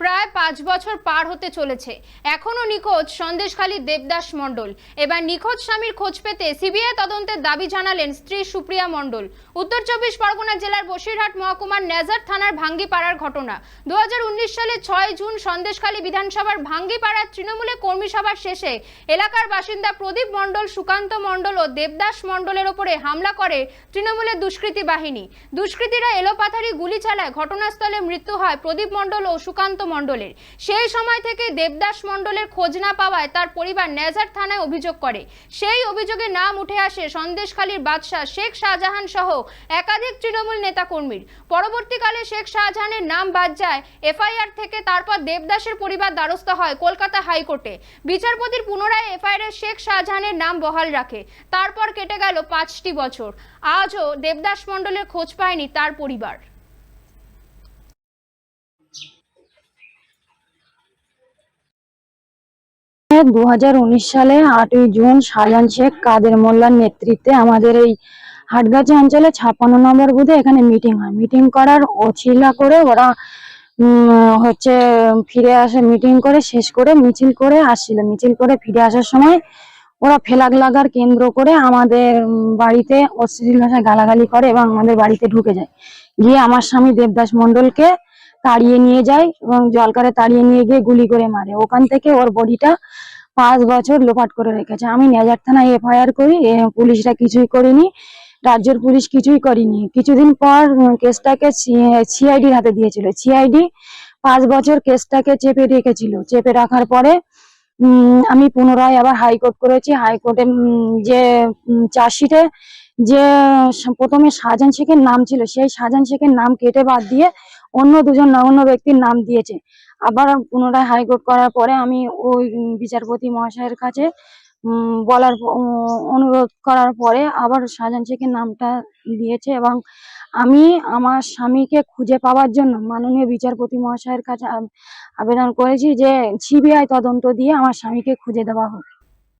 প্রায় পাঁচ বছর পার হতে চলেছে। এখনও নিখোঁজ সন্দেশখালী দেবদাস মণ্ডল। এবার নিখোঁজ স্বামীর খোঁজ পেতে সিবিআই তদন্তের দাবি জানালেন স্ত্রী সুপ্রিয়া মণ্ডল। উত্তর চব্বিশ পরগনা জেলার বসিরহাট মহকুমার নেজার থানার ভাঙ্গিপাড়ার ঘটনা। দু সালে ছয় জুন সন্দেশখালী বিধানসভার ভাঙ্গিপাড়ার তৃণমূলে কর্মী সভার শেষে এলাকার বাসিন্দা প্রদীপ মণ্ডল, সুকান্ত মণ্ডল ও দেবদাস মণ্ডলের ওপরে হামলা করে তৃণমূলের দুষ্কৃতী বাহিনী। দুষ্কৃতীরা এলোপাথারি গুলি চালায়, ঘটনাস্থলে মৃত্যু হয় প্রদীপ মণ্ডল ও সুকান্ত মণ্ডলের সেই সময় থেকে দেবদাস মণ্ডলের খোঁজ না পাওয়ায় তার পরিবার নেজার থানায় অভিযোগ করে। সেই অভিযোগে নাম উঠে আসে সন্দেশখালীর বাদশাহ শেখ শাহজাহান সহ একাধিক তৃণমূল নেতাকর্মীর। পরবর্তীকালে শেখ শাহজাহানের নাম বাদ যায়, এফআইআর থেকে তারপর দেবদাসের পরিবার দ্বারস্থ হয় কলকাতা হাইকোর্টে। বিচারপতির পুনরায় এফআইআর শেখ শাহজাহানের নাম বহাল রাখে। তারপর কেটে গেল পাঁচটি বছর। আজও দেবদাস মণ্ডলের খোঁজ পায়নি তার পরিবার। দু হাজার উনিশ সালে আটই জুন শাহজাহান শেখ কাদের মোল্লার নেতৃত্বে আমাদের এই হাটগাছি অঞ্চলে ছাপ্পান্ন নম্বর বুথে এখানে মিটিং হয়। মিটিং করার অছিলা করে ওরা হচ্ছে ফিরে আসে মিটিং করে, শেষ করে মিছিল করে আসছিল। মিছিল করে ফিরে আসার সময় ওরা ফেলাগ লাগার কেন্দ্র করে আমাদের বাড়িতে অশ্লীল ভাষায় গালাগালি করে এবং আমাদের বাড়িতে ঢুকে যায়। গিয়ে আমার স্বামী দেবদাস মন্ডলকে তাড়িয়ে নিয়ে যায় এবং জলকারে তাড়িয়ে নিয়ে গিয়ে গুলি করে মারে। ওখান থেকে ওর বডিটা পাঁচ বছর লোপাট করে রেখেছে। আমি নেজার থানায় এফআইআর করি পুলিশরা কিছুই করেনি, রাজ্যের পুলিশ কিছুই করেনি। কিছুদিন পর কেসটাকে সিআইডির হাতে দিয়েছিল। সিআইডি পাঁচ বছর কেসটাকে চেপে রেখেছিল। চেপে রাখার পরে আমি পুনরায় আবার হাইকোর্ট করেছি। হাইকোর্টে যে চার্জশিটে যে, প্রথমে শাহজাহান শেখের নাম ছিল, সেই শাহজাহান শেখের নাম কেটে বাদ দিয়ে অন্য দুজন নগণ্য ব্যক্তির নাম দিয়েছে। আবার পুনরায় হাইকোর্ট করার পরে আমি ওই বিচারপতি মহাশয়ের কাছে বলার অনুরোধ করার পরে আবার শাহজাহান শেখের নামটা দিয়েছে এবং আমি আমার স্বামীকে খুঁজে পাওয়ার জন্য মাননীয় বিচারপতি মহাশয়ের কাছে আবেদন করেছি যে, সিবিআই তদন্ত দিয়ে আমার স্বামীকে খুঁজে দেওয়া হোক।